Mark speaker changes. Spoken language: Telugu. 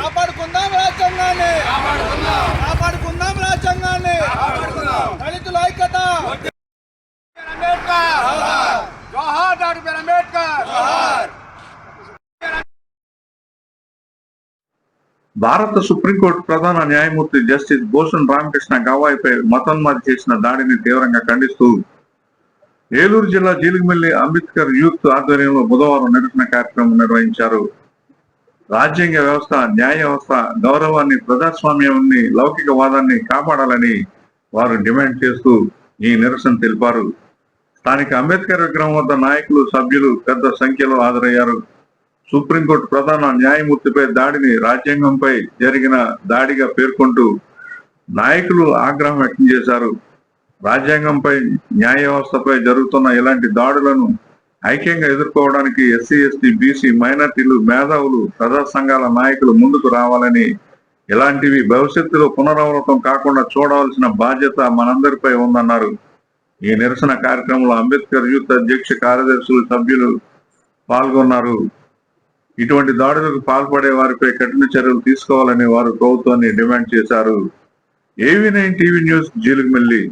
Speaker 1: కాపాడుకుందాం రాజ్యాంగాన్ని. కాపాడుకుందాం. రాజ్యాంగాన్ని. దళితుల ఐక్యత అంబేద్కర్. జోహార్ డాక్టర్ అంబేద్కర్.
Speaker 2: భారత సుప్రీంకోర్టు ప్రధాన న్యాయమూర్తి జస్టిస్ భూషణ్ రామకృష్ణ గవాయిపై మతోన్మాది చేసిన దాడిని తీవ్రంగా ఖండిస్తూ ఏలూరు జిల్లా జీలిగిమెల్లి అంబేద్కర్ యూత్ ఆధ్వర్యంలో బుధవారం నిరసన కార్యక్రమం నిర్వహించారు. రాజ్యాంగ వ్యవస్థ న్యాయ వ్యవస్థ గౌరవాన్ని ప్రజాస్వామ్యాన్ని లౌకికవాదాన్ని కాపాడాలని వారు డిమాండ్ చేస్తూ ఈ నిరసన తెలిపారు. స్థానిక అంబేద్కర్ విగ్రహం వద్ద నాయకులు సభ్యులు పెద్ద సంఖ్యలో హాజరయ్యారు. సుప్రీంకోర్టు ప్రధాన న్యాయమూర్తిపై దాడిని రాజ్యాంగంపై జరిగిన దాడిగా పేర్కొంటూ నాయకులు ఆగ్రహం వ్యక్తం చేశారు. రాజ్యాంగంపై న్యాయ వ్యవస్థపై జరుగుతున్న ఇలాంటి దాడులను ఐక్యంగా ఎదుర్కోవడానికి ఎస్సీ ఎస్టీ బీసీ మైనార్టీలు మేధావులు ప్రజా సంఘాల నాయకులు ముందుకు రావాలని ఇలాంటివి భవిష్యత్తులో పునరావృతం కాకుండా చూడవలసిన బాధ్యత మనందరిపై ఉందన్నారు. ఈ నిరసన కార్యక్రమంలో అంబేద్కర్ యూత్ అధ్యక్ష కార్యదర్శులు సభ్యులు పాల్గొన్నారు. ఇటువంటి దాడులకు పాల్పడే వారిపై కఠిన చర్యలు తీసుకోవాలని వారు ప్రభుత్వాన్ని డిమాండ్ చేశారు. ఏవీ నైన్ టీవీ న్యూస్ జీలుగుమెల్లి